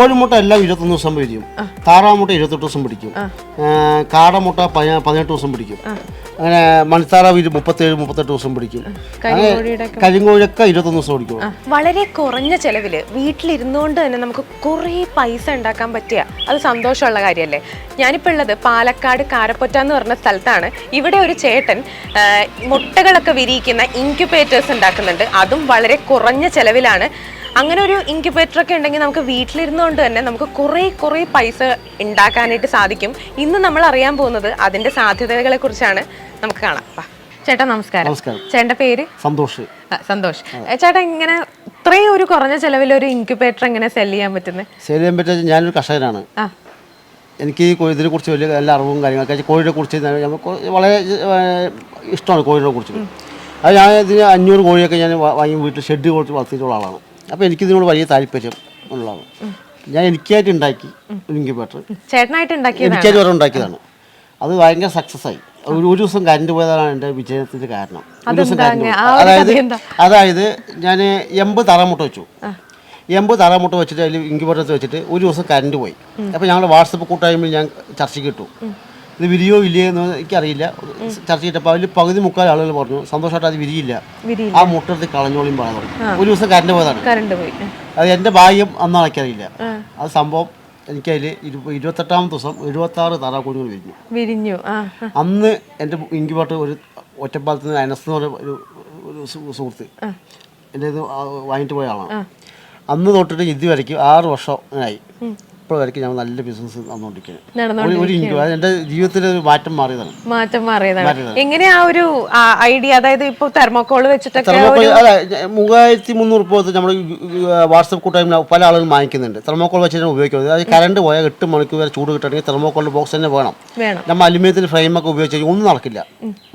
കോഴിമുട്ട എല്ലാം ഇരുപത്തൊന്ന് ദിവസം പിടിക്കും. താറാമുട്ട ഇരുപത്തെട്ട് ദിവസം പിടിക്കും. കാടമുട്ട പതിന- പതിനെട്ട് ദിവസം പിടിക്കും. അങ്ങനെ മണിത്താറാവ് മുപ്പത്തേഴ് മുപ്പത്തെട്ട് ദിവസം പിടിക്കും. കരിങ്കോഴിയൊക്കെ ഇരുപത്തൊന്ന് ദിവസം പിടിക്കും. വളരെ കുറഞ്ഞ ചെലവിൽ വീട്ടിലിരുന്നുകൊണ്ട് തന്നെ നമുക്ക് കുറേ പൈസ ഉണ്ടാക്കാൻ പറ്റിയ അത് സന്തോഷമുള്ള കാര്യമല്ലേ ഞാനിപ്പോൾ ഉള്ളത് പാലക്കാട് കാരപ്പൊറ്റ എന്ന് പറഞ്ഞ സ്ഥലത്താണ്. ഇവിടെ ഒരു ചേട്ടൻ മുട്ടകളൊക്കെ വിരിയിക്കുന്ന ഇൻക്യുബേറ്റേഴ്സ് ഉണ്ടാക്കുന്നുണ്ട്. അതും വളരെ കുറഞ്ഞ ചെലവിലാണ്. അങ്ങനെ ഒരു ഇൻക്യുബേറ്റർ ഒക്കെ ഉണ്ടെങ്കിൽ നമുക്ക് വീട്ടിലിരുന്നുകൊണ്ട് തന്നെ നമുക്ക് കുറേ കുറേ പൈസ ഉണ്ടാക്കാനായിട്ട് സാധിക്കും. ഇന്ന് നമ്മൾ അറിയാൻ പോകുന്നത് അതിന്റെ സാധ്യതകളെ കുറിച്ചാണ് നമുക്ക് കാണാം. ചേട്ടാ നമസ്കാരം. ചേട്ടന്റെ പേര്? സന്തോഷ്. സന്തോഷ്. ചേട്ടാ ഇങ്ങനെ ഇത്രയും ഒരു കുറഞ്ഞ ചെലവിൽ ഒരു ഇൻക്യുബേറ്റർ എങ്ങനെ സെൽ ചെയ്യാൻ പറ്റുന്നത് സെൽ ചെയ്യാൻ പറ്റുന്നത് ഞാനൊരു കർഷകനാണ്. എനിക്ക് ഈ കുറിച്ച് ഇതിനെക്കുറിച്ച് വലിയ എല്ലാ അറിവും കാര്യങ്ങളൊക്കെ കോഴിയെ കുറിച്ച് വളരെ ഇഷ്ടമാണ് കോഴിയെ കുറിച്ച്. അത് ഞാൻ ഇതിന് അഞ്ഞൂറ് കോഴിയൊക്കെ ഞാൻ വാങ്ങി വീട്ടിൽ ഷെഡ് കൊടുത്ത് വളർത്തിയിട്ടുള്ള ആളാണ്. അപ്പോൾ എനിക്കിതിനോട് വലിയ താല്പര്യം ഉള്ളതാണ്. ഞാൻ എനിക്കായിട്ട് ഉണ്ടാക്കി ഒരു ഇൻക്യുബേറ്റർ ചേട്ടനായിട്ട് എനിക്കായിട്ട് വേറെ ഉണ്ടാക്കിയതാണ്. അത് ഭയങ്കര സക്സസ് ആയി. ഒരു ഒരു ദിവസം കറണ്ട് പോയതാണ് എന്റെ വിജയത്തിന്റെ കാരണം. ഒരു ദിവസം കറണ്ട് പോയി. ആ ഒരു അതായത്? അതായത് ഞാൻ എൺപത് തറമുട്ട വെച്ചു. എൺപത് തറമുട്ട വെച്ചിട്ട് അതിൽ ഇൻക്യുബേറ്റർ വെച്ചിട്ട് ഒരു ദിവസം കറണ്ട് പോയി. അപ്പോൾ ഞങ്ങൾ വാട്സപ്പ് കൂട്ടായ്മയിൽ ഞാൻ ചർച്ചയ്ക്ക് ഇട്ടു. ഇത് വിരിയോ ഇല്ലയോ എന്ന് എനിക്കറിയില്ല. ചർച്ച ചെയ്തപ്പോൾ അതിൽ പകുതി മുക്കാൽ ആളുകൾ പറഞ്ഞു. സന്തോഷമായിട്ട് അത് വിരിയില്ല. ആ മുട്ടെടുത്ത് കളഞ്ഞോളിയും പറഞ്ഞു. ഒരു ദിവസം കറണ്ട് പോയതാണ്. കറണ്ട് പോയി. അത് എന്റെ ഭാഗ്യം അന്നാണ് എനിക്കറിയില്ല. അത് സംഭവം എനിക്കതിൽ ഇരുപത്തെട്ടാം ദിവസം എഴുപത്തി ആറ് താറാക്കുഞ്ഞുങ്ങൾ വിരിഞ്ഞു. വിരിഞ്ഞു. അന്ന് എന്റെ ഇൻക്യുബേറ്റർ ഒരു ഒറ്റപ്പാലത്ത് നിന്ന് അനസ് എന്ന് പറയുന്ന ഒരു ഒരു സുഹൃത്ത് എന്റെ ഇത് വാങ്ങിയിട്ട് പോയ ആളാണ്. അന്ന് തൊട്ടിട്ട് ഇതുവരയ്ക്കും ആറ് വർഷം ആയി ഇപ്പോൾ വരയ്ക്കും ഞാൻ നല്ല ബിസിനസ് നടന്നുകൊണ്ടിരിക്കുന്നത്. നടന്നോ ഒരു ഇൻക്യുബേറ്റർ ജീവിതത്തിൽ ഒരു മാറ്റം മാറിയതാണ്. മാറ്റം മാറിയതാണ്. എങ്ങനെയാ ആ ഒരു ഐഡിയ അതായത് ഇപ്പൊ തെർമോക്കോൾ വെച്ചിട്ടൊക്കെ തെർമോക്കോൾ അല്ല മൂവായിരത്തി മുന്നൂറ് രൂപ നമ്മൾ വാട്സപ്പ് കൂട്ടായ്മ പല ആളുകളും വാങ്ങിക്കുന്നുണ്ട്. തെർമോക്കോൾ തന്നെ ഉപയോഗിക്കുന്നത് അത് കറണ്ട് പോയാൽ എട്ട് മണിക്കൂർ വരെ ചൂട് കിട്ടണമെങ്കിൽ തെർമോക്കോളിന്റെ ബോക്സ് തന്നെ വേണം. നമ്മൾ അലുമിനിയത്തിന്റെ ഫ്രെയിമൊക്കെ ഉപയോഗിച്ച് ഒന്നും നടക്കില്ല.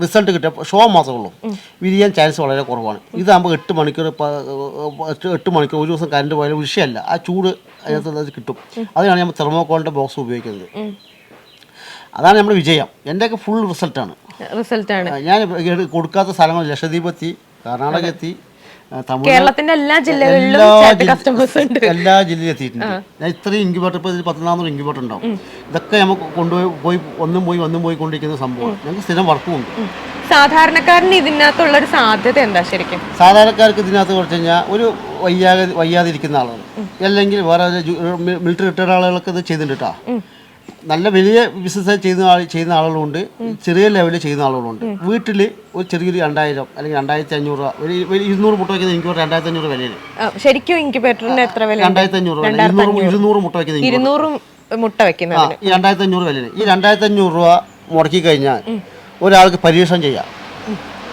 റിസൾട്ട് കിട്ടിയ ഷോ മാത്രമേ ഉള്ളൂ. വിരിയാൻ ചാൻസ് വളരെ കുറവാണ്. ഇതാകുമ്പോൾ എട്ട് മണിക്കൂർ എട്ട് മണിക്കൂർ ഒരു ദിവസം കറണ്ട് പോയാലും വിഷയമല്ല. ആ ചൂട് അതിനകത്ത് അത് കിട്ടും. അതിനാണ് നമ്മൾ തെർമോക്കോളിന്റെ ബോക്സ് ഉപയോഗിക്കുന്നത്. അതാണ് നമ്മുടെ വിജയം. എന്റെയൊക്കെ ഫുൾ റിസൾട്ടാണ് റിസൾട്ട് ആണ്. ഞാൻ കൊടുക്കാത്ത സ്ഥലങ്ങൾ ലക്ഷദ്വീപ് എത്തി കർണാടക എത്തി കേരളത്തിന്റെ എല്ലാ ജില്ലകളിലും എല്ലാ ജില്ലയിലും എത്തിയിട്ടുണ്ട്. ഞാൻ ഇത്രയും ഇൻക്യുബേറ്റർ ഇപ്പോൾ ഇതിൽ പത്ത് നാന്നൂറ് ഇൻക്യുബേറ്റർ ഉണ്ടാവും ഇതൊക്കെ നമുക്ക് കൊണ്ടുപോയി പോയി ഒന്നും പോയി ഒന്നും പോയി കൊണ്ടിരിക്കുന്ന സംഭവമാണ് ഞങ്ങൾക്ക് സ്ഥിരം വർക്കും ഉണ്ട്. സാധാരണക്കാരന് ഇതിനകത്തുള്ള ഒരു സാധ്യത എന്താ ശരിക്കും? സാധാരണക്കാർക്ക് ഇതിനകത്ത് കുറച്ച് കഴിഞ്ഞാൽ ഒരു വയ്യാതെ വയ്യാതിരിക്കുന്ന ആളുകൾ അല്ലെങ്കിൽ വേറെ മിലിറ്ററി റിട്ടയർഡ് ആളുകൾക്ക് ഇത് ചെയ്തിട്ട് നല്ല വലിയ ബിസിനസ് ചെയ്യുന്ന ആൾ ചെയ്യുന്ന ആളുകളുണ്ട്. ചെറിയ ലെവലിൽ ചെയ്യുന്ന ആളുകളുണ്ട്. വീട്ടിൽ ഒരു ചെറിയൊരു രണ്ടായിരം അല്ലെങ്കിൽ രണ്ടായിരത്തി അഞ്ഞൂറ് രൂപ ഒരു ഇരുന്നൂറ് മുട്ട വയ്ക്കുന്ന എനിക്ക് രണ്ടായിരത്തി അഞ്ഞൂറ് വിലയിൽ ശരിക്കും ഇൻക്യുബേറ്ററിന് എത്ര വില രണ്ടായിരത്തി അഞ്ഞൂറ് രൂപ ഇരുന്നൂറ് മുട്ട വയ്ക്കുന്ന ഇരുന്നൂറ് മുട്ട വെക്കുന്നതിന്. ഈ രണ്ടായിരത്തി അഞ്ഞൂറ് വിലയിൽ ഈ രണ്ടായിരത്തി അഞ്ഞൂറ് രൂപ മുടക്കി കഴിഞ്ഞാൽ ഒരാൾക്ക് പരീക്ഷണം ചെയ്യാം.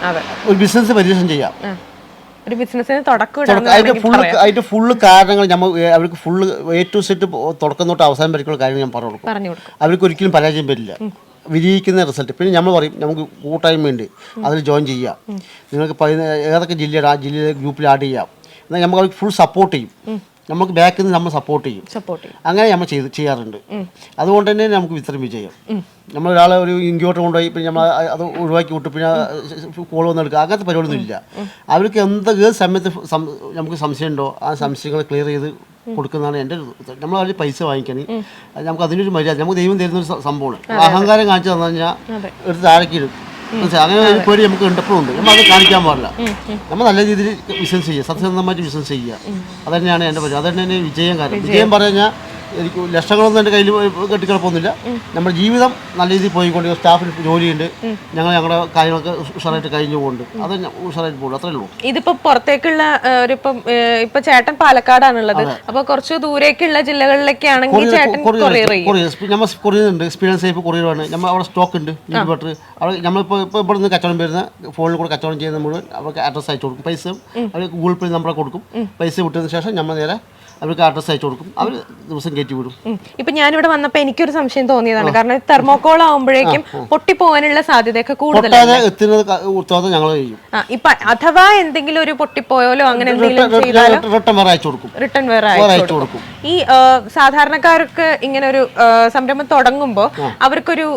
അതെ. ഒരു ബിസിനസ് പരീക്ഷണം ചെയ്യാം. ഒരു ബിസിനസ്സിന് തുടക്കം അതിന്റെ ഫുള്ള് അതിന്റെ ഫുള്ള് കാരണങ്ങൾ നമ്മൾ അവർക്ക് ഫുള്ള് എ ടു സെറ്റ് തുടക്കം തൊട്ട് അവസാനം വരയ്ക്കുള്ള കാര്യങ്ങൾ ഞാൻ പറഞ്ഞു കൊടുക്കും. അവർക്ക് ഒരിക്കലും പരാജയം വരില്ല. വിജയിക്കുന്ന റിസൾട്ട് പിന്നെ നമ്മൾ പറയും നമുക്ക് കൂട്ടായ്മയുണ്ട് അതിൽ ജോയിൻ ചെയ്യാം. നിങ്ങൾക്ക് ഏതൊക്കെ ജില്ലയുടെ ആ ജില്ലയിലെ ഗ്രൂപ്പിൽ ആഡ് ചെയ്യാം. എന്നാൽ നമുക്ക് അവർക്ക് ഫുൾ സപ്പോർട്ട് ചെയ്യും. നമുക്ക് ബാക്കിൽ നിന്ന് നമ്മൾ സപ്പോർട്ട് ചെയ്യും. സപ്പോർട്ട് ചെയ്യും. അങ്ങനെ നമ്മൾ ചെയ്ത് ചെയ്യാറുണ്ട്. അതുകൊണ്ട് തന്നെ നമുക്ക് ഇത്രയും വിജയം. നമ്മൾ ഒരാളെ ഒരു ഇൻക്യൂബേറ്റർ കൊണ്ടുപോയി പിന്നെ നമ്മൾ അത് ഒഴിവാക്കി വിട്ട് പിന്നെ കോൾ വന്നെടുക്കുക അങ്ങനത്തെ പരിപാടിയൊന്നും ഇല്ല. അവർക്ക് എന്തൊക്കെ സമയത്ത് നമുക്ക് സംശയം ഉണ്ടോ ആ സംശയങ്ങൾ ക്ലിയർ ചെയ്ത് കൊടുക്കുന്നതാണ് എന്റെ ഒരു നമ്മൾ അതിൽ പൈസ വാങ്ങിക്കണി നമുക്ക് അതിനൊരു മര്യാദ നമുക്ക് ദൈവം തരുന്ന ഒരു സംഭവമാണ്. അഹങ്കാരം കാണിച്ചു തന്നു കഴിഞ്ഞാൽ എടുത്ത് താഴേക്ക് ഇടും. മനസ്സിലായോ? അങ്ങനെ ഒരു പേടി നമുക്ക് കണ്ടപ്പോഴുണ്ട് നമ്മൾ അത് കാണിക്കാൻ പാടില്ല. നമ്മൾ നല്ല രീതിയിൽ ബിസിനസ് ചെയ്യുക സത്യസന്ധമായിട്ട് ബിസിനസ് ചെയ്യുക. അത് തന്നെയാണ് എന്റെ പറ്റി അത് തന്നെ വിജയം കാരണം. വിജയം. പറഞ്ഞാൽ എനിക്ക് ലക്ഷങ്ങളൊന്നും എന്റെ കയ്യിൽ കെട്ടിക്കിടപ്പൊന്നുമില്ല. നമ്മുടെ ജീവിതം നല്ല രീതിയിൽ പോയിക്കൊണ്ട് സ്റ്റാഫിന് ജോലിയുണ്ട്. ഞങ്ങൾ ഞങ്ങളുടെ കാര്യങ്ങളൊക്കെ ഉഷാറായിട്ട് കഴിഞ്ഞു പോകുന്നുണ്ട് അത് ഉഷാറായിട്ട് പോകും അത്രേ ഉള്ളൂ. ഇതിപ്പോ പുറത്തേക്കുള്ള ഒരു ഇപ്പം ഇപ്പൊ ചേട്ടൻ പാലക്കാടാണുള്ളത്. അപ്പൊ കുറച്ച് ദൂരേക്കുള്ള ജില്ലകളിലൊക്കെ ആണെങ്കിൽ ചേട്ടൻ നമ്മൾ കൊറിയർ ഉണ്ട്. എക്സ്പീരിയൻസ് സേഫ് കൊറിയറാണ് നമ്മൾ അവിടെ സ്റ്റോക്ക് ഉണ്ട്. ഇൻക്യുബേറ്റർ അവിടെ നമ്മളിപ്പോൾ ഇപ്പോൾ ഇവിടെ നിന്ന് കച്ചവടം വരുന്ന ഫോണിൽ കൂടെ കച്ചവടം ചെയ്യുന്ന മുഴുവൻ അവർക്ക് അഡ്രസ്സ് അയച്ചു കൊടുക്കും. പൈസ അവർ ഗൂഗിൾ പേ നമ്പർ കൊടുക്കും. പൈസ വിട്ടതിന് ശേഷം നമ്മൾ നേരെ അവർക്ക് അഡ്രസ്സ് അയച്ചു കൊടുക്കും. അവർ ദിവസം കയറ്റി വിടും. ഇപ്പൊ ഞാനിവിടെ വന്നപ്പോ എനിക്കൊരു സംശയം തോന്നിയതാണ്. കാരണം തെർമോക്കോൾ ആവുമ്പോഴേക്കും പൊട്ടിപ്പോവാനുള്ള സാധ്യതയൊക്കെ കൂടുതലാണ്. എത്തുന്നത് ഉത്തരവാദിത്തം ഞങ്ങൾ ചെയ്യും. ഇപ്പൊ അഥവാ എന്തെങ്കിലും ഒരു പൊട്ടിപ്പോയാലോ അങ്ങനെ റിട്ടേൺ വേറെ അയച്ചു കൊടുക്കും. റിട്ടേൺ വേറെ വേറെ അയച്ചു അയച്ചു കൊടുക്കും. ഈ സാധാരണക്കാർക്ക് ഇങ്ങനെ ഒരു സംരംഭം തുടങ്ങുമ്പോ അവർക്കൊരു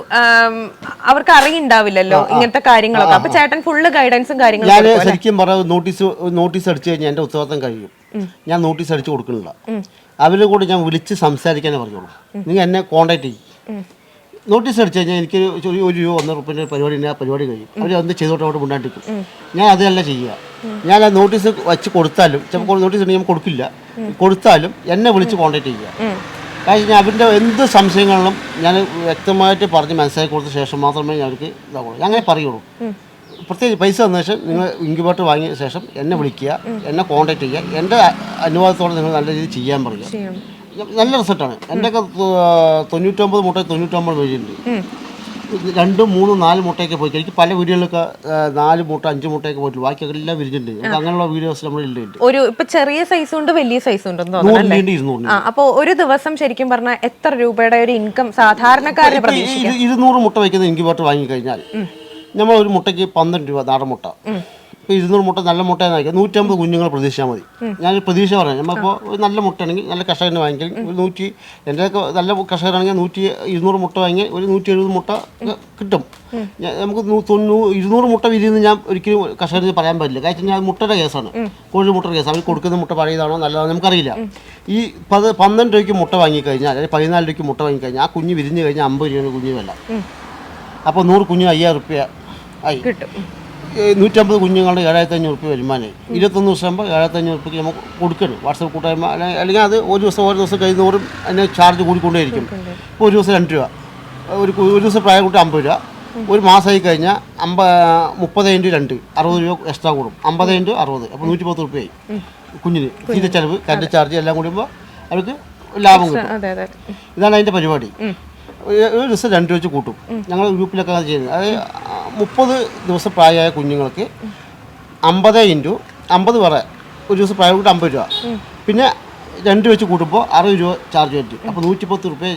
അവർക്ക് അറിയുണ്ടാവില്ലല്ലോ ഇങ്ങനത്തെ കാര്യങ്ങളൊക്കെ. അപ്പൊ ചേട്ടൻ ഫുള്ള് ഗൈഡൻസും കാര്യങ്ങളും ഞാൻ ശരിക്കും പറയാം നോട്ടീസ് നോട്ടീസ് അടിച്ചു കഴിഞ്ഞാൽ എന്റെ ഉത്തരവാദിത്തം കഴിയും. ഞാൻ നോട്ടീസ് അടിച്ചു കൊടുക്കുന്നില്ല അവരുടെ കൂടെ ഞാൻ വിളിച്ച് സംസാരിക്കാനേ പറഞ്ഞോളൂ. നിങ്ങൾ എന്നെ കോണ്ടാക്ട് ചെയ്യും. നോട്ടീസ് അടിച്ചു കഴിഞ്ഞാൽ എനിക്ക് ഒരു ഒരു രൂപ ഒന്നര റുപ്യന്റെ പരിപാടി ഉണ്ട് ആ പരിപാടി കഴിയും. അവർ അന്ന് ചെയ്തോട്ട് അവിടെ മുണ്ടാണ്ടിരിക്കും. ഞാൻ അതല്ല ചെയ്യുക. ഞാൻ ആ നോട്ടീസ് വെച്ച് കൊടുത്താലും ചിലപ്പോൾ നോട്ടീസ് ഉണ്ടെങ്കിൽ ഞാൻ കൊടുക്കില്ല. കൊടുത്താലും എന്നെ വിളിച്ച് കോണ്ടാക്ട് ചെയ്യുക. കാരണം ഞാൻ അവരുടെ എന്ത് സംശയങ്ങളിലും ഞാൻ വ്യക്തമായിട്ട് പറഞ്ഞ് മനസ്സിലാക്കി കൊടുത്ത ശേഷം മാത്രമേ ഞാൻ അവർക്ക് ഇതാവുള്ളൂ. ഞാൻ അങ്ങനെ പറയുള്ളൂ. പ്രത്യേകിച്ച് പൈസ തന്ന ശേഷം നിങ്ങൾ ഇൻക്യുബേറ്റർ വാങ്ങിയ ശേഷം എന്നെ വിളിക്കുക എന്നെ കോൺടാക്ട് ചെയ്യുക എന്റെ അനുവാദത്തോടെ നിങ്ങൾ നല്ല രീതിയിൽ ചെയ്യാൻ പറയുക. നല്ല റിസൾട്ടാണ് എന്റെയൊക്കെ തൊണ്ണൂറ്റൊമ്പത് മുട്ട തൊണ്ണൂറ്റൊമ്പത് വഴിയുണ്ട് രണ്ടും മൂന്നും നാല് മുട്ടയൊക്കെ പോയി എനിക്ക് പല വീഡിയോകളിലൊക്കെ ആ, നാല് മുട്ട അഞ്ച് മുട്ടയൊക്കെ പോയിട്ടുണ്ട് ബാക്കിയൊക്കെ എല്ലാം വിരിഞ്ഞിട്ടുണ്ട്. നമുക്ക് അങ്ങനെയുള്ള വീഡിയോസ് നമ്മൾ ഇല്ലുണ്ട് ഒരു ഇപ്പൊ ചെറിയ സൈസ് ഉണ്ട് വലിയ സൈസ് ഉണ്ടെന്ന് അപ്പൊ ഒരു ദിവസം ശരിക്കും പറഞ്ഞാൽ എത്ര രൂപയുടെ ഒരു ഇൻകം സാധാരണക്കാരന് ഇരു- ഇരുന്നൂറ് മുട്ട വയ്ക്കുന്ന ഇൻക്യുബേറ്റർ വാങ്ങിക്കഴിഞ്ഞാൽ നമ്മൾ ഒരു മുട്ടയ്ക്ക് പന്ത്രണ്ട് രൂപ നാടൻ മുട്ട. ഇപ്പോൾ ഇരുന്നൂറ് മുട്ട നല്ല മുട്ട വാങ്ങിക്കുക നൂറ്റമ്പത് കുഞ്ഞുങ്ങൾ പ്രതീക്ഷിച്ചാൽ മതി. ഞാൻ പ്രതീക്ഷ പറഞ്ഞു നമ്മളിപ്പോൾ ഒരു നല്ല മുട്ടയാണെങ്കിൽ നല്ല കർഷകന് വാങ്ങിക്കൽ. ഒരു നൂറ്റി എന്റെയൊക്കെ നല്ല കർഷകരാണെങ്കിൽ നൂറ്റി ഇരുന്നൂറ് മുട്ട വാങ്ങി ഒരു നൂറ്റി എഴുപത് മുട്ട കിട്ടും. നമുക്ക് തൊണ്ണൂ ഇരുന്നൂറ് മുട്ട വിരിയെന്ന് ഞാൻ ഒരിക്കലും കർഷകർക്ക് പറയാൻ പറ്റില്ല കാരണം ഞാൻ മുട്ടയുടെ കേസാണ്. കോഴി മുട്ടയുടെ കേസ് അവർ കൊടുക്കുന്ന മുട്ട പഴയതാണോ നല്ലതാണോ നമുക്കറിയില്ല. ഈ പത് പന്ത്രണ്ട് രൂപയ്ക്ക് മുട്ട വാങ്ങിക്കഴിഞ്ഞാൽ അല്ലെങ്കിൽ പതിനാല് രൂപയ്ക്ക് മുട്ട വാങ്ങിക്കഴിഞ്ഞാൽ ആ കുഞ്ഞ് വിരിഞ്ഞ് കഴിഞ്ഞാൽ അമ്പത് രൂപയാണ് കുഞ്ഞ് വില. അപ്പോൾ നൂറ് കുഞ്ഞ് അയ്യായിരം റുപ്യ ആയി. കിട്ടും. നൂറ്റമ്പത് കുഞ്ഞുങ്ങളുടെ ഏഴായിരത്തി അഞ്ഞൂറ് റുപ്യ വരുമാനമായി ഇരുപത്തൊന്ന് ദിവസം ആകുമ്പോൾ ഏഴായിരത്തി അഞ്ഞൂറ് റുപ്യക്ക് നമുക്ക് കൊടുക്കണം വാട്സപ്പ് കൂട്ടായ്മ അല്ലെങ്കിൽ അത് ഒരു ദിവസം ഓരോ ദിവസം കഴിയുന്നവരും അതിന് ചാർജ് കൂടിക്കൊണ്ടേയിരിക്കും. ഇപ്പോൾ ഒരു ദിവസം രണ്ട് രൂപ. ഒരു ഒരു ദിവസം പ്രായം കൂട്ടി അമ്പത് രൂപ. ഒരു മാസമായി കഴിഞ്ഞാൽ അമ്പ മുപ്പത് ഇന്റു രണ്ട് അറുപത് രൂപ എക്സ്ട്രാ കൂടും. അമ്പത് ഇന്റു അറുപത്. അപ്പോൾ നൂറ്റി പത്ത് റുപ്യയായി കുഞ്ഞിന് തീരെ ചെലവ് കറണ്ട് ചാർജ് എല്ലാം കൂടുമ്പോൾ അവർക്ക് ലാഭം കിട്ടും. ഇതാണ് അതിന്റെ പരിപാടി. ഒരു ദിവസം രണ്ട് വെച്ച് കൂട്ടും. ഞങ്ങൾ ഗ്രൂപ്പിലൊക്കെ അത് ചെയ്യുന്നത്. അത് മുപ്പത് ദിവസം പ്രായമായ കുഞ്ഞുങ്ങൾക്ക് അമ്പത് ഇന്റു അമ്പത് പറ ഒരു ദിവസം പ്രായം കൂട്ടി അമ്പത് രൂപ. പിന്നെ രണ്ട് വെച്ച് കൂട്ടുമ്പോൾ അറുപത് രൂപ ചാർജ് പറ്റും അപ്പോൾ നൂറ്റിപ്പത്ത് റുപ്യ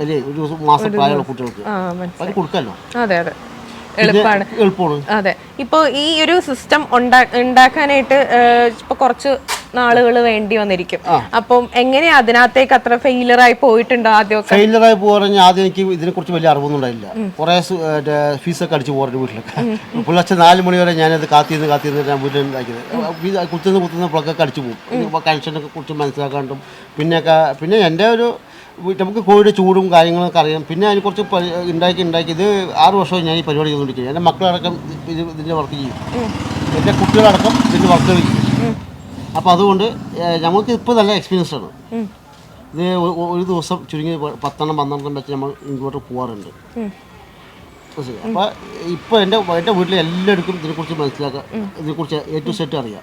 വലിയ ഒരു ദിവസം മാസം പ്രായമുള്ള കുട്ടികൾക്ക്. അത് കൊടുക്കാമല്ലോ അതെ അതെ. എളുപ്പമാണ് എളുപ്പമാണ്. അതെ. ഇപ്പോൾ ഈ ഒരു സിസ്റ്റം ഉണ്ടാക്കാനായിട്ട് ഇപ്പോൾ കുറച്ച് നാളുകൾ വേണ്ടി വന്നിരിക്കും. അപ്പം എങ്ങനെയാ അതിനകത്തേക്ക് അത്ര ഫെയിലർ ആയി പോയിട്ടുണ്ടോ ആദ്യമൊക്കെ? ഫെയിലറായി പോകാൻ ആദ്യം എനിക്ക് ഇതിനെ കുറിച്ച് വലിയ അറിവൊന്നും ഉണ്ടായില്ല. കുറേ ഫീസൊക്കെ അടിച്ച് പോകാറുണ്ട് വീട്ടിലൊക്കെ പുലർച്ചെ നാല് മണി വരെ ഞാനത് കാത്തിന്ന് കാത്തിന്ന് ഞാൻ വീട്ടിൽ ഉണ്ടാക്കിയത്. കുത്തുന്ന കുത്തുന്ന പ്ലഗൊക്കെ അടിച്ചു പോകും കണക്ഷനൊക്കെ കുറിച്ച് മനസ്സിലാക്കാണ്ടും പിന്നെയൊക്കെ പിന്നെ എന്റെ ഒരു നമുക്ക് കോഴിയുടെ ചൂടും കാര്യങ്ങളൊക്കെ അറിയാം. പിന്നെ അതിനെക്കുറിച്ച് കുറച്ച് ഉണ്ടാക്കി ഉണ്ടാക്കി. ഇത് ആറ് വർഷമായി ഞാൻ ഈ പരിപാടി ചെയ്തുകൊണ്ടിരിക്കുന്നത് എന്റെ മക്കളടക്കം ഇത് ഇതിന്റെ വർക്ക് ചെയ്യും. എന്റെ കുട്ടികളടക്കം ഇതിന്റെ വർക്ക് ചെയ്യും. അപ്പോൾ അതുകൊണ്ട് ഞങ്ങൾക്ക് ഇപ്പോൾ നല്ല എക്സ്പീരിയൻസ് ആണ്. ഇത് ഒരു ദിവസം ചുരുങ്ങി പത്തെണ്ണം പന്ത്രണ്ടെണ്ണം വെച്ച് നമ്മൾ ഇങ്ങോട്ട് പോകാറുണ്ട് മനസ്സിലായോ? അപ്പോൾ ഇപ്പോൾ എന്റെ എന്റെ വീട്ടിൽ എല്ലാവർക്കും ഇതിനെക്കുറിച്ച് മനസ്സിലാക്കാം ഇതിനെക്കുറിച്ച് എ ടു സെറ്റ് അറിയാം.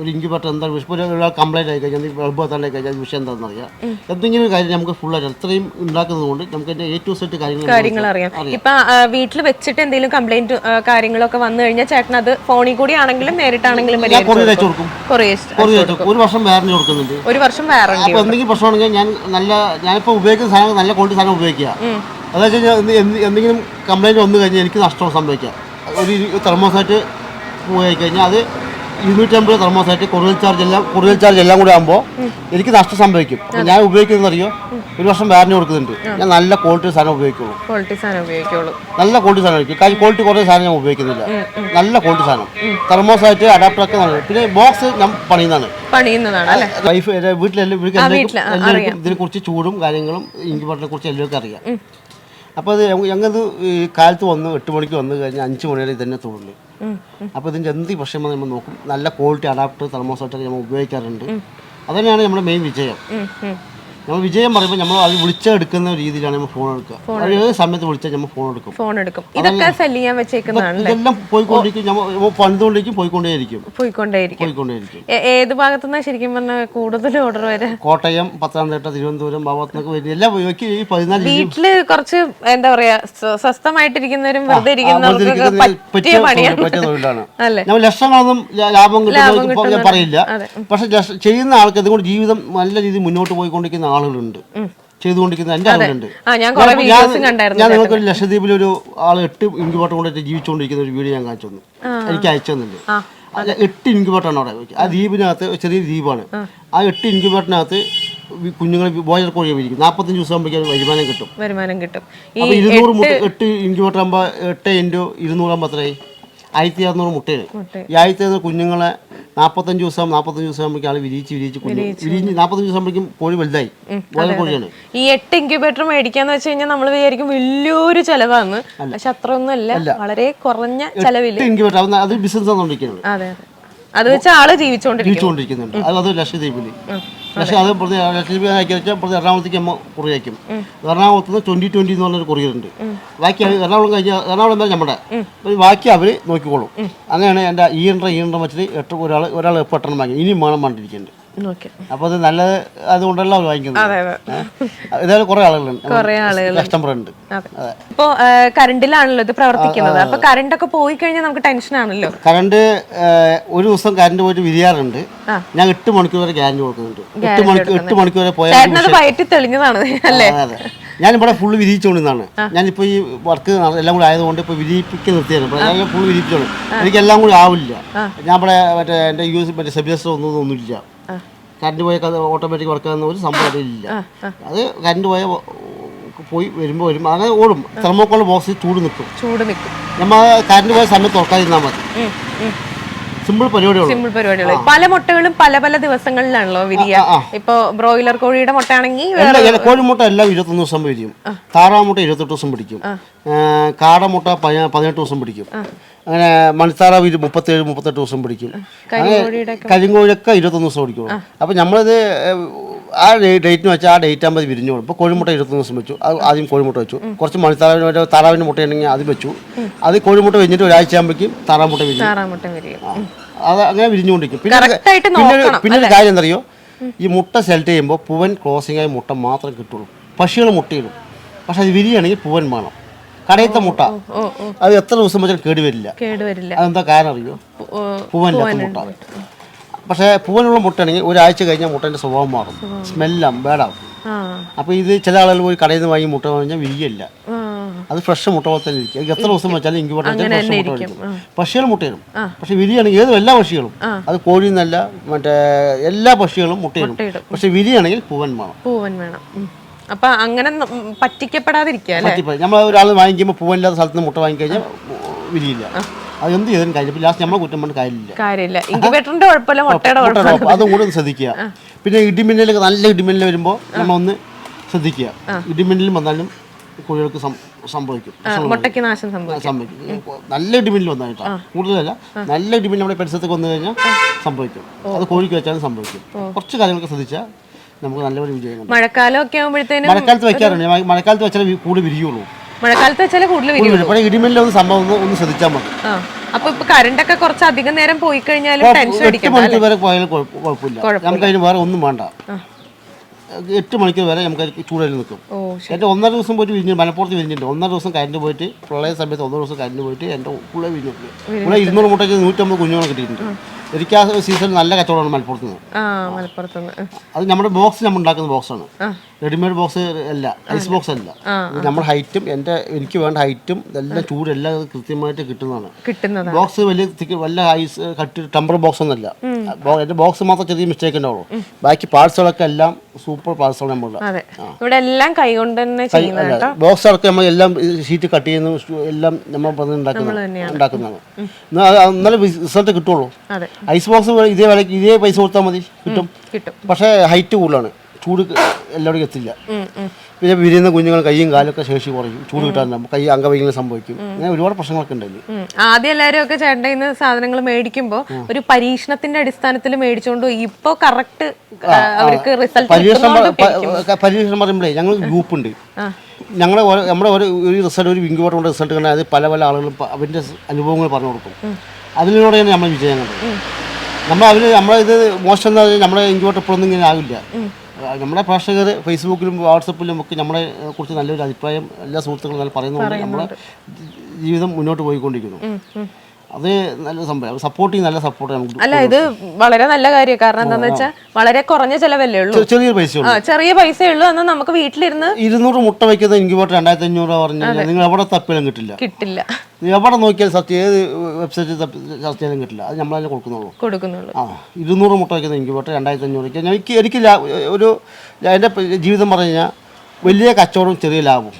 ഒരു ഇൻക്യുബേറ്റർ എന്താ വിഷയം ഇപ്പോൾ ഒരാൾ കംപ്ലൈന്റ് ആയി കഴിഞ്ഞാൽ ബൾബ് എത്താണ്ടായി കഴിഞ്ഞാൽ വിഷയം എന്താണെന്ന് അറിയാം. എന്തെങ്കിലും കാര്യം നമുക്ക് ഫുള്ളായിട്ട് അത്രയും ഉണ്ടാക്കുന്നത് കൊണ്ട് നമുക്ക് എന്റെ എ ടു സെറ്റ് കാര്യങ്ങൾ അറിയാം. ഇപ്പൊ വീട്ടിൽ വെച്ചിട്ട് എന്തെങ്കിലും കംപ്ലൈന്റ് കാര്യങ്ങളൊക്കെ വന്നു കഴിഞ്ഞാൽ ചേട്ടൻ അത് ഫോണിൽ കൂടി ആണെങ്കിലും നേരിട്ടാണെങ്കിലും. ഒരു വർഷം വാറണ്ടി കൊടുക്കുന്നുണ്ട്. ഒരു വർഷം വാറണ്ടി അപ്പോൾ എന്തെങ്കിലും പ്രശ്നമാണെങ്കിൽ ഞാൻ നല്ല ഞാനിപ്പോൾ ഉപയോഗിക്കുന്ന സാധനം നല്ല ക്വാളിറ്റി സാധനം ഉപയോഗിക്കുക. അതായത് കഴിഞ്ഞാൽ എന്ത് എന്ത് എന്തെങ്കിലും കംപ്ലൈന്റ് വന്നു കഴിഞ്ഞാൽ എനിക്ക് നഷ്ടം സംഭവിക്കാം. ഒരു തെർമോസായിട്ട് പോയി കഴിഞ്ഞാൽ അത് ഇരുന്നൂറ്റമ്പത് തെർമോസായിട്ട് കൊറിയൽ ചാർജ് എല്ലാം കൊറിയൽ ചാർജ് എല്ലാം കൂടെ ആകുമ്പോൾ എനിക്ക് നഷ്ടം സംഭവിക്കും. ഞാൻ ഉപയോഗിക്കുന്നത് അറിയോ ഒരു വർഷം വാറണ്ടി കൊടുക്കുന്നുണ്ട്. ഞാൻ നല്ല ക്വാളിറ്റി സാധനം ഉപയോഗിക്കുള്ളൂ. ക്വാളിറ്റി സാധനം ഉപയോഗിക്കുള്ളൂ. നല്ല ക്വാളിറ്റി സാധനം ഉപയോഗിക്കും. കാര്യം ക്വാളിറ്റി കുറേ സാധനം ഞാൻ ഉപയോഗിക്കുന്നില്ല. നല്ല ക്വാളിറ്റി സാധനം. തെർമോസായിട്ട് അഡാപ്റ്ററൊക്കെ നല്ലത്. പിന്നെ ബോക്സ് ഞാൻ പണിയുന്നതാണ്. പണിയുന്നതാണ് വൈഫ് വീട്ടിലെല്ലാം ഇതിനെ കുറിച്ച് ചൂടും കാര്യങ്ങളും ഇൻക്യുബേറ്ററിനെ കുറിച്ച് എല്ലാവർക്കും അറിയാം. അപ്പോൾ അത് ഈ കാലത്ത് വന്ന് എട്ട് മണിക്ക് വന്നു കഴിഞ്ഞാൽ അഞ്ച് മണി വരെ ഇതന്നെ തുടങ്ങി അപ്പോൾ ഇതിന്റെ എന്ത് പ്രശ്നം നമ്മൾ നോക്കും. നല്ല ക്വാളിറ്റി അഡാപ്റ്റർ തെർമോസോട്ടൊക്കെ നമ്മൾ ഉപയോഗിക്കാറുണ്ട്. അതുതന്നെയാണ് നമ്മുടെ മെയിൻ വിജയം. നമ്മൾ വിജയം പറയുമ്പോൾ നമ്മൾ അത് വിളിച്ചെടുക്കുന്ന രീതിയിലാണ് നമ്മൾ ഫോൺ എടുക്കുക. ഏത് സമയത്ത് വിളിച്ചാൽ നമ്മൾ ഫോൺ എടുക്കും. ഫോൺ എടുക്കും. ഇതൊക്കെ സെല്ല് ചെയ്യാൻ വെച്ചേക്കുന്നതാണ് ഇതെല്ലാം പോയിക്കൊണ്ടിരിക്കും. നമ്മൾ പണിതുകൊണ്ടിരിക്കും പോയിക്കൊണ്ടേയിരിക്കും. പോയിക്കൊണ്ടേയിരിക്കും. പോയിക്കൊണ്ടേയിരിക്കും. ഏത് ഏത് ഭാഗത്തുനിന്നാ ശരിക്കും പറഞ്ഞാൽ കൂടുതൽ ഓർഡർ വരെ? കോട്ടയം പത്തനംതിട്ട തിരുവനന്തപുരം ഭാഗത്തുനിന്നൊക്കെ വരുന്ന എല്ലാ ഈ പതിനാല് വീട്ടിൽ കുറച്ച് എന്താ പറയാ സ്വ- സ്വസ്ഥമായിട്ടിരിക്കുന്നവരും വെറുതെ ഇരിക്കുന്നവർക്കൊക്കെ അല്ലേ? നമ്മൾ ലക്ഷങ്ങളൊന്നും ലാഭം കിട്ടുന്ന പറയില്ല. പക്ഷെ ചെയ്യുന്ന ആൾക്ക് ഇതുകൊണ്ട് ജീവിതം നല്ല രീതിയിൽ മുന്നോട്ട് പോയിക്കൊണ്ടിരിക്കുന്ന ആളുകളുണ്ട്. ചെയ്തുകൊണ്ടിരിക്കുന്ന എന്റെ ആളുകളുണ്ട്. ഞാൻ നിങ്ങൾക്ക് ഒരു ലക്ഷദ്വീപിൽ ഒരു ആൾ എട്ട് ഇൻക്യുബേറ്റർ കൊണ്ടിട്ട് ജീവിച്ചുകൊണ്ടിരിക്കുന്ന ഒരു വീഡിയോ ഞാൻ കാണിച്ചു തന്നു എനിക്ക് അയച്ചു അത് എട്ട് ഇൻക്യുബേറ്ററാണ് അവിടെ. ആ ദ്വീപിനകത്ത് ചെറിയ ദ്വീപാണ്. ആ. എട്ട് ഇൻക്യുബേറ്ററിനകത്ത് കുഞ്ഞുങ്ങൾ ബോയിലർ കോഴിയെ വിരിക്കും നാൽപ്പത്തഞ്ച് ദിവസം ആകുമ്പോഴേക്കും വരുമാനം കിട്ടും. വരുമാനം കിട്ടും. ഇരുന്നൂറ് മുട്ട എട്ട് ഇൻക്യുബേറ്റർ ആകുമ്പോൾ എട്ട് ഇന്റു ഇരുന്നൂറാകുമ്പോൾ എത്രയായി? ആയിരത്തി അറുന്നൂറ് മുട്ടയാണ് മുട്ട. ഈ ആയിരത്തി അറുന്നൂറ് കുഞ്ഞുങ്ങളെ നാൽപ്പത്തഞ്ച് ദിവസം നാൽപ്പത്തഞ്ച് ദിവസം ആകുമ്പോഴേക്കും ആൾ വിരിയിച്ച് വിരിയിച്ച് കുഞ്ഞു വിരിഞ്ഞ് നാൽപ്പത്തഞ്ച് ദിവസം ആകുമ്പോഴേക്കും കോഴി വലുതായി. വളരെ കോഴിയാണ്. ഈ എട്ട് ഇൻക്യുബേറ്റർ മേടിക്കാന്ന് വെച്ച് കഴിഞ്ഞാൽ നമ്മൾ വിചാരിക്കും വലിയൊരു ചെലവാന്ന്. പക്ഷെ അത്ര ഒന്നും അല്ല. വളരെ കുറഞ്ഞ ചെലവിൽ ഇൻക്യുബേറ്റർ അത് ബിസിനസ് ആണെന്നുകൊണ്ടിരിക്കുന്നത് അതെ വെച്ച് ആൾ ജീവിച്ചോണ്ടിരിക്കും ജീവിച്ചുകൊണ്ടിരിക്കുന്നുണ്ട് അത് അത് ലക്ഷദ്വീപിൽ പക്ഷേ അത് പുറത്ത് ലക്ഷദ്വീപ് അയക്കി വെച്ചാൽ പ്രതി എറണാകുളത്തേക്ക് അമ്മ കൊറിയർ അയക്കും എറണാകുളത്ത് നിന്ന് ട്വന്റി ട്വന്റി എന്ന് പറഞ്ഞൊരു കൊറിയർ ഉണ്ട് ബാക്കി എറണാകുളം കഴിഞ്ഞാൽ എറണാകുളം എന്നാൽ നമ്മുടെ? ബാക്കി അവർ നോക്കിക്കോളും. അങ്ങനെയാണ് എന്റെ ഈ ഈയണ്ട വെച്ചിട്ട് എട്ട് ഒരാൾ ഒരാൾ എട്ടെണ്ണം വാങ്ങി. ഇനി വേണം വേണ്ടിയിരിക്കുന്നുണ്ട് അപ്പോൾ അത് നല്ലത് അതുകൊണ്ടല്ല അവർ വാങ്ങിക്കുന്നത്. കുറേ ആളുകളുണ്ട്. കസ്റ്റമർ ഉണ്ട്. ഇപ്പോ കറണ്ടിലാണല്ലോ ഇത് പ്രവർത്തിക്കുന്നത്. അപ്പൊ കറണ്ട് ഒക്കെ പോയി കഴിഞ്ഞാൽ നമുക്ക് ടെൻഷൻ ആണല്ലോ. കറണ്ട് ഒരു ദിവസം കറണ്ട് പോയിട്ട് വിരിയാറുണ്ട്. ഞാൻ എട്ട് മണിക്കൂർ വരെ ഗ്യാരണ്ടി കൊടുക്കുന്നുണ്ട്. എട്ട് മണിക്കൂർ എട്ട് മണിക്കൂർ വരെ പോയാൽ തെളിഞ്ഞതാണ്. അല്ലേ? ഞാനിവിടെ ഫുള്ള് വിരിയിച്ചുകൊണ്ടിരുന്നതാണ്. ഞാനിപ്പോൾ ഈ വർക്ക് എല്ലാം കൂടി ആയതുകൊണ്ട് ഇപ്പോൾ നിർത്തിയാണ് ഇപ്പോൾ ഞാൻ ഫുള്ള് വിരിയിച്ചോളൂ എനിക്ക് എല്ലാം കൂടി ആവില്ല. ഞാൻ ഇവിടെ മറ്റേ എന്റെ യൂസ് മറ്റേ സെബിലസ്റ്റർ ഒന്നും ഒന്നുമില്ല. കറണ്ട് പോയ ഓട്ടോമാറ്റിക് വർക്ക് ഒരു സംഭവം ഇല്ല. അത് കറണ്ട് പോയ പോയി വരുമ്പോൾ വരും. അങ്ങനെ ഓടും. തെർമോക്കോൾ ബോക്സ് ചൂട് നിൽക്കും. ചൂട് നിൽക്കും. നമ്മൾ കറണ്ട് പോയ സമയത്ത് തുറക്കാതിരുന്നാൽ മതി. സിമ്പിൾ സിമ്പിൾ പരിപാടികൾ പല മുട്ടകളും പല പല ദിവസങ്ങളിലാണല്ലോ വിരിയ. ഇപ്പൊ ബ്രോയിലർ കോഴിയുടെ മുട്ട ആണെങ്കിൽ കോഴിമുട്ട എല്ലാം ഇരുപത്തൊന്ന് ദിവസം പിടിക്കും താറാമുട്ട ഇരുപത്തെട്ട് ദിവസം പിടിക്കും. കാടമുട്ട പതിന- പതിനെട്ട് ദിവസം പിടിക്കും. അങ്ങനെ മണിത്താറാവ് ഇരു മുപ്പത്തേഴ് മുപ്പത്തെട്ട് ദിവസം പിടിക്കും. കരിങ്കോഴിയൊക്കെ ഇരുപത്തൊന്ന് ദിവസം പിടിക്കും അപ്പം നമ്മളിത് ആ ഡേറ്റിന് വെച്ചാൽ ആ ഡേറ്റ് ആകുമ്പോൾ വിരിഞ്ഞോളും. ഇപ്പോൾ കോഴിമുട്ട ഇരുപത്തി ദിവസം വെച്ചു. അത് ആദ്യം കോഴിമുട്ട വെച്ചു. കുറച്ച് മണിത്താറാവിന് താറാവിന്റെ മുട്ടയുണ്ടെങ്കിൽ അത് വെച്ചു. അത് കോഴിമുട്ട വെഞ്ഞിട്ട് ഒരാഴ്ച ആകുമ്പോഴേക്കും താറാമുട്ട വിരിഞ്ഞു അത് അങ്ങനെ വിരിഞ്ഞുകൊണ്ടിരിക്കും. പിന്നെ പിന്നെ ഒരു- നോക്കണം, പിന്നെ ഒരു കാര്യം എന്തറിയോ? ഈ മുട്ട സെലക്ട് ചെയ്യുമ്പോൾ പൂവൻ ക്ലോസിംഗ് ആയ മുട്ട മാത്രം കിട്ടുള്ളൂ. പക്ഷികൾ മുട്ടയിടും. പക്ഷെ അത് വിരിയാണെങ്കിൽ പൂവൻ വേണം. കടയത്തെ മുട്ട. അത് എത്ര ദിവസം വെച്ചാൽ കേടുവരില്ല. കേടുവരില്ല. അതെന്താ കാരണം അറിയോ? പൂവൻ പൂവനില്ലാത്ത മുട്ട. പക്ഷേ പൂവനുള്ള മുട്ടയാണെങ്കിൽ ഒരാഴ്ച കഴിഞ്ഞാൽ മുട്ടേന്റെ സ്വഭാവം മാറും. സ്മെല്ലാം ബേഡാവും. അപ്പോൾ ഇത് ചില ആളുകൾ പോയി കടയിൽ നിന്ന് വാങ്ങി മുട്ട കഴിഞ്ഞാൽ വിരിയല്ല. അത് ഫ്രഷ് മുട്ട പോലെ തന്നെ ഇരിക്കും. എത്ര ദിവസം വെച്ചാലും ഇൻക്യുബേറ്റർ വെച്ചാൽ ഫ്രഷ് മുട്ട പക്ഷികൾ മുട്ടയിടും പക്ഷെ വിരിയാണെങ്കിൽ ഏതും എല്ലാ പക്ഷികളും. അത് കോഴി എന്നല്ല മറ്റേ എല്ലാ പക്ഷികളും മുട്ടയിടും. പക്ഷെ വിരിയാണെങ്കിൽ പൂവൻ വേണം. പൂവൻ വേണം. അപ്പൊ അങ്ങനെ പറ്റിക്കപ്പെടാതിരിക്കുക നമ്മൾ ഒരാൾ വാങ്ങിക്കുമ്പോൾ പൂവനില്ലാത്ത സ്ഥലത്ത് നിന്ന് മുട്ട വാങ്ങിക്കഴിഞ്ഞാൽ വിരിയില്ല. അത് എന്ത് കാര്യമില്ല. ലാസ്റ്റ് നമ്മളെ കുറ്റം കൊണ്ട് കാര്യമില്ല. കാര്യമില്ല. ഇൻക്യുബേറ്ററിന്റെ കുഴപ്പമില്ല മുട്ടയുടെ മുട്ടയുടെ കുഴപ്പമില്ല. ഒപ്പം അതും കൂടെ ഒന്ന് ശ്രദ്ധിക്കുക പിന്നെ ഇടിമിന്നലൊക്കെ നല്ല ഇടിമിന്നൽ വരുമ്പോൾ നമ്മൾ ഒന്ന് ശ്രദ്ധിക്കുക. ഇടിമിന്നലും വന്നാലും കോഴികൾക്ക് സംഭവിക്കും. മുട്ടയ്ക്ക് നാശം സംഭവിക്കും. സംഭവിക്കും. നല്ല ഇടിമിന്നൽ വന്നാലും കൂടുതലല്ല നല്ല ഇടിമിന്നൽ നമ്മുടെ പരിസരത്തേക്ക് വന്നു കഴിഞ്ഞാൽ സംഭവിക്കും. അത് കോഴിക്ക് വെച്ചാലും സംഭവിക്കും. കുറച്ച് കാര്യങ്ങളൊക്കെ ശ്രദ്ധിച്ചാൽ നമുക്ക് നല്ലൊരു വിജയം മഴക്കാലം ഒക്കെ ആകുമ്പോഴത്തേനും മഴക്കാലത്ത് വെക്കാറുണ്ട്. മഴക്കാലത്ത് വെച്ചാൽ കൂടി വിരിയുള്ളൂ. മഴക്കാലത്ത് വെച്ചാൽ കൂടുതൽ ഇടിമിന്നൽ സംഭവം ഒന്ന് ശ്രദ്ധിച്ചാൽ മതി. അപ്പൊ ഇപ്പൊ കറണ്ടൊക്കെ കുറച്ച് അധികം നേരം പോയി കഴിഞ്ഞാലും ടെൻഷൻ നമുക്ക് അതിന് വേറെ ഒന്നും വേണ്ട. എട്ട് മണിക്കൂർ വരെ നമുക്ക് അതിൽ നിൽക്കും. എന്റെ ഒന്നര ദിവസം പോയിട്ട് വിരിഞ്ഞു മലപ്പുറത്ത് വിരിഞ്ഞിട്ടുണ്ട്. ഒന്നര ദിവസം കരണ്ട് പോയിട്ട് പ്രളയ സമയത്ത് ഒന്നര ദിവസം കറണ്ട് പോയിട്ട് എന്റെ പുള്ള വിരിഞ്ഞിട്ടുണ്ട്. പുള്ള ഇരുന്നൂറ് മുട്ടയ്ക്ക് നൂറ്റമ്പത് കുഞ്ഞുങ്ങളെ കിട്ടിയിട്ടുണ്ട്. എനിക്ക് ആ സീസണിൽ നല്ല കച്ചവടമാണ് മലപ്പുറത്ത് നിന്ന്. ആ മലപ്പുറത്തുനിന്ന് അത് നമ്മുടെ ബോക്സ് നമ്മൾ ഉണ്ടാക്കുന്ന ബോക്സാണ് റെഡിമെയ്ഡ് ബോക്സ് അല്ല ഐസ് ബോക്സ് അല്ല. നമ്മുടെ ഹൈറ്റും എന്റെ എനിക്ക് വേണ്ട ഹൈറ്റും എല്ലാം ചൂടെല്ലാം കൃത്യമായിട്ട് കിട്ടുന്നതാണ്. കിട്ടുന്നതാണ്. ബോക്സ് വലിയ വല്ല ഐസ് കട്ടി ടെമ്പർ ബോക്സ് ഒന്നല്ല എന്റെ ബോക്സ് മാത്രം ചെറിയ മിസ്റ്റേക്ക് ഉണ്ടാവുള്ളൂ ബാക്കി പാഴ്സലൊക്കെ എല്ലാം സൂപ്പർ പാർട്സുകൾ നമ്മളുടെ. ഇവിടെ എല്ലാം കൈകൊണ്ട് തന്നെ ബോക്സ് അടക്കം നമ്മൾ എല്ലാം ഷീറ്റ് കട്ട് ചെയ്യുന്ന എല്ലാം നമ്മൾ ഉണ്ടാക്കുന്നതാണ്. എന്നാൽ റിസൾട്ട് കിട്ടുള്ളൂ. ഐസ് ബോക്സ് ഇതേ വിലക്ക് ഇതേ പൈസ കൊടുത്താൽ മതി. കിട്ടും. കിട്ടും. പക്ഷേ ഹൈറ്റ് കൂടുതലാണ്. ചൂട് എല്ലാവരും എത്തില്ല. പിന്നെ വിരിയുന്ന കുഞ്ഞുങ്ങൾ കൈയും കാലൊക്കെ ശേഷി കുറയും. ചൂട് കിട്ടാൻ കൈ അംഗവൈകല്യം സംഭവിക്കും. അങ്ങനെ ഒരുപാട് പ്രശ്നങ്ങളൊക്കെ ഉണ്ട് ആദ്യം എല്ലാവരും ഒക്കെ ചേട്ടന്റെ കയ്യിൽ സാധനങ്ങൾ മേടിക്കുമ്പോ ഒരു പരീക്ഷണത്തിന്റെ അടിസ്ഥാനത്തിൽ മേടിച്ചോണ്ട് ഇപ്പോ കറക്റ്റ് അവർക്ക് റിസൾട്ട് പരീക്ഷണം പറയുമ്പോഴേ ഞങ്ങൾ ഗ്രൂപ്പ് ഉണ്ട്. ഞങ്ങളെ ഓരോ നമ്മുടെ ഒരു ഒരു റിസൾട്ട് ഒരു വിങ്കുപാട്ട് കൊണ്ട് റിസൾട്ട് കണ്ടാൽ അത് പല പല ആളുകളും അവരുടെ അനുഭവങ്ങൾ പറഞ്ഞു കൊടുക്കും. അതിലൂടെയാണ് നമ്മൾ വിജയം കണ്ടത്. നമ്മൾ അവർ നമ്മളിത് മോശം എന്ന് പറഞ്ഞാൽ നമ്മുടെ ഇങ്ങോട്ട് എപ്പോഴൊന്നും ഇങ്ങനെ ആവില്ല. നമ്മുടെ പ്രേക്ഷകർ ഫേസ്ബുക്കിലും വാട്സപ്പിലും ഒക്കെ നമ്മളെ കുറിച്ച് നല്ലൊരു അഭിപ്രായം എല്ലാ സുഹൃത്തുക്കളും പറയുന്നുണ്ട്. നമ്മുടെ ജീവിതം മുന്നോട്ട് പോയിക്കൊണ്ടിരിക്കുന്നു. അത് നല്ല സംഭവം. സപ്പോർട്ടിങ് നല്ല സപ്പോർട്ട് നമുക്ക് അല്ല ഇത് വളരെ നല്ല കാര്യം. കാരണം എന്താന്ന് വെച്ചാൽ വളരെ കുറഞ്ഞ ചെലവല്ലേ ഉള്ളൂ. ചെറിയ പൈസ ചെറിയ പൈസയേ ഉള്ളൂ എന്നാൽ നമുക്ക് വീട്ടിലിരുന്ന് ഇരുന്നൂറ് മുട്ട വയ്ക്കുന്ന ഇൻക്യുബേറ്റർ രണ്ടായിരത്തി അഞ്ഞൂറ് പറഞ്ഞു കഴിഞ്ഞാൽ നിങ്ങൾ എവിടെ തപ്പിയാലും കിട്ടില്ല. കിട്ടില്ല. നീ എവിടെ നോക്കിയാൽ സത്യം ഏത് വെബ്സൈറ്റിൽ സത്യം കിട്ടില്ല. അത് നമ്മളതിനെ കൊടുക്കുന്നുള്ളൂ. കൊടുക്കുന്നുള്ളൂ. ആ ഇരുന്നൂറ് മുട്ട വയ്ക്കുന്ന പോട്ടെ രണ്ടായിരത്തി അഞ്ഞൂറ് എനിക്ക് എനിക്ക് ഒരു എന്റെ ജീവിതം പറഞ്ഞു കഴിഞ്ഞാൽ വലിയ കച്ചവടം ചെറിയ ലാഭം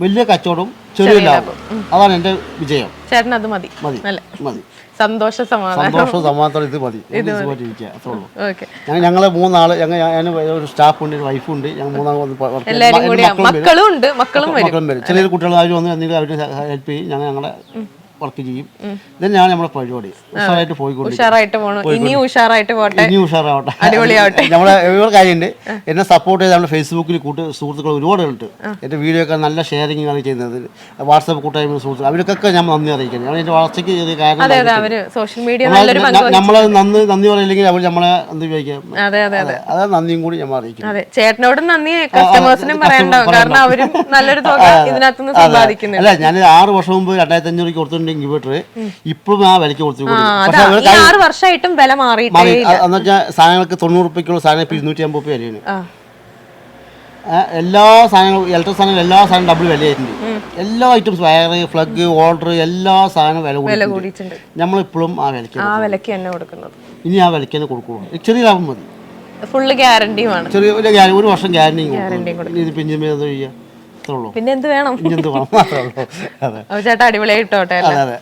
വലിയ കച്ചവടം ചെറിയ ലാഭം. അതാണ് എന്റെ വിജയം. ചേട്ടൻ അത് മതി. മതി മതി. സന്തോഷ സമാധാനം. ഇത് മതി. ഞങ്ങളെ മൂന്നാൾ ഒരു സ്റ്റാഫ് ഉണ്ട് ഒരു വൈഫുണ്ട്. ഞങ്ങൾ മൂന്നാൾ മക്കളും വരും. ഉണ്ട് ചെറിയ കുട്ടികൾ അവർ വന്ന് അവർ ഹെൽപ്പ് ചെയ്യും. ഞങ്ങൾ ഞങ്ങളെ വർക്ക് ചെയ്യും. ഇതന്നെയാണ് നമ്മുടെ പരിപാടി ഉഷാറായിട്ട് ഉഷാറായിട്ട് പോട്ടെ. ഇനി ഉഷാറാവട്ടെ. അടിപൊളിയാവട്ടെ. നമ്മളെ ഒരുപാട് കാര്യമുണ്ട് എന്നെ സപ്പോർട്ട് ചെയ്ത് നമ്മുടെ ഫേസ്ബുക്കിൽ കൂട്ട് സുഹൃത്തുക്കൾ ഒരുപാട് ഉണ്ട് എന്റെ വീഡിയോ ഒക്കെ നല്ല ഷെയറിംഗ് ആണ് ചെയ്യുന്നത്. വാട്സാപ്പ് കൂട്ടായ്മ സുഹൃത്തുക്കൾ അവർക്കൊക്കെ ഞാൻ നന്ദി അറിയിക്കുന്നത് ഞാൻ എന്റെ വളർച്ചയ്ക്ക് ചെറിയ മീഡിയ നമ്മളെ- നന്ദി നന്ദി പറയില്ലെങ്കിൽ അവർ നമ്മളെ എന്ത് ചോദിക്കാം അതെ നന്ദിയും കൂടി ഞാൻ അറിയിക്കും അതെ ചേട്ടനോട് നന്ദി കസ്റ്റമേഴ്സിനും പറയണ്ടാവും കാരണം അവരും നല്ലൊരു തുക ഇതിനകത്തുനിന്ന് സമ്പാദിക്കുന്നുണ്ട്. അല്ല ഞാൻ ആറ് വർഷം മുമ്പ് രണ്ടായിരത്തി അഞ്ഞൂറ് കൊടുത്തിട്ടുണ്ട് ഇൻക്യുബേറ്റർ ഇപ്പോഴും ആ വിലയ്ക്ക് കൊടുത്തു ആറ് വർഷമായിട്ടും വില മാറി. എന്ന് വെച്ചാൽ സാധനങ്ങൾക്ക് തൊണ്ണൂറ് റുപ്യക്കുള്ള സാധനം ഇപ്പൊ ഇരുന്നൂറ്റി അമ്പത് രൂപ വിലയാണ് എല്ലാ സാധനങ്ങളും ഇലക്ട്രിക് സാധനങ്ങളും എല്ലാ സാധനവും ഡബിൾ വിലയായിട്ടുണ്ട് എല്ലാ ഐറ്റംസ് വയർ ഫ്ലഗ് ഓർഡർ എല്ലാ സാധനവും വില കൂടി കൂടിയിട്ടുണ്ട്. നമ്മളിപ്പോഴും ആ വിലയ്ക്ക് ആ വിലക്ക് തന്നെ കൊടുക്കുന്നത്. ഇനി ആ വിലയ്ക്ക് തന്നെ കൊടുക്കുള്ളൂ ചെറിയ ലാഭം മതി. ഫുള്ള് ഗ്യാരണ്ടിയുമാണ് ചെറിയ ഒരു വർഷം ഗ്യാരണ്ടിയും ഗ്യാരണ്ടിയും ഗ്യാരണ്ടി കൊടുക്കും ഇത് പിഞ്ചിമേ എന്താ ചെയ്യുക പിന്നെ എന്ത് വേണം? ചേട്ടാ അടിപൊളിയായിട്ടോട്ടെ അതെ അതെ.